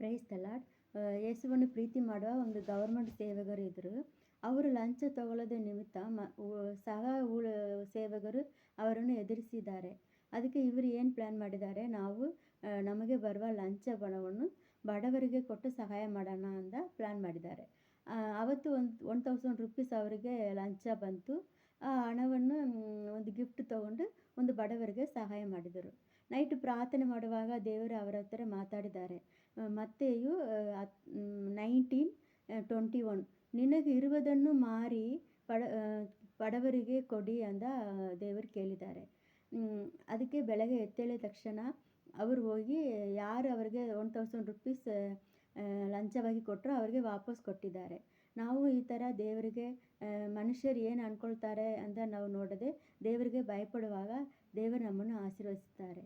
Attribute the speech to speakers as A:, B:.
A: Price ತಲಾಡ್ ಯೇಸುವನ್ನು ಪ್ರೀತಿ ಮಾಡುವ ಒಂದು ಗೌರ್ಮೆಂಟ್ ಸೇವಕರು ಇದ್ದರು. ಅವರು ಲಂಚ ತಗೊಳ್ಳೋದ ನಿಮಿತ್ತ ಮ ಸಹ ಸೇವಕರು ಅವರನ್ನು ಎದುರಿಸಿದ್ದಾರೆ. ಅದಕ್ಕೆ ಇವರು ಏನು ಪ್ಲ್ಯಾನ್ ಮಾಡಿದ್ದಾರೆ? ನಾವು ನಮಗೆ ಬರುವ ಲಂಚ ಹಣವನ್ನು ಬಡವರಿಗೆ ಕೊಟ್ಟು ಸಹಾಯ ಮಾಡೋಣ ಅಂತ ಪ್ಲ್ಯಾನ್ ಮಾಡಿದ್ದಾರೆ. ಆವತ್ತು ಒಂದು, ಒನ್ ತೌಸಂಡ್ ರುಪೀಸ್ ಅವರಿಗೆ ಲಂಚ ಬಂತು. ಆ ಹಣವನ್ನು ಒಂದು ಗಿಫ್ಟ್ ತಗೊಂಡು ಒಂದು ಬಡವರಿಗೆ ಸಹಾಯ ಮಾಡಿದರು. ನೈಟ್ ಪ್ರಾರ್ಥನೆ ಮಾಡುವಾಗ ದೇವರು ಅವರ ಹತ್ರ ಮಾತಾಡಿದ್ದಾರೆ. ಮತ್ತೆಯು ನೈನ್ಟೀನ್ ಟ್ವೆಂಟಿ ಒನ್ ನಿನಗೆ ಇರುವುದನ್ನು ಮಾರಿ ಪಡ ಬಡವರಿಗೆ ಕೊಡಿ ಅಂತ ದೇವರು ಕೇಳಿದ್ದಾರೆ. ಅದಕ್ಕೆ ಬೆಳಗ್ಗೆ ಎತ್ತೇಳಿದ ತಕ್ಷಣ ಅವರು ಹೋಗಿ, ಯಾರು ಅವರಿಗೆ ಒನ್ ತೌಸಂಡ್ ರುಪೀಸ್ ಲಂಚವಾಗಿ ಕೊಟ್ಟರು ಅವರಿಗೆ ವಾಪಸ್ ಕೊಟ್ಟಿದ್ದಾರೆ. ನಾವು ಈ ಥರ ದೇವರಿಗೆ ಮನುಷ್ಯರು ಏನು ಅಂದ್ಕೊಳ್ತಾರೆ ಅಂತ ನಾವು ನೋಡದೆ ದೇವರಿಗೆ ಭಯಪಡುವಾಗ ದೇವರು ನಮ್ಮನ್ನು ಆಶೀರ್ವದಿಸ್ತಾರೆ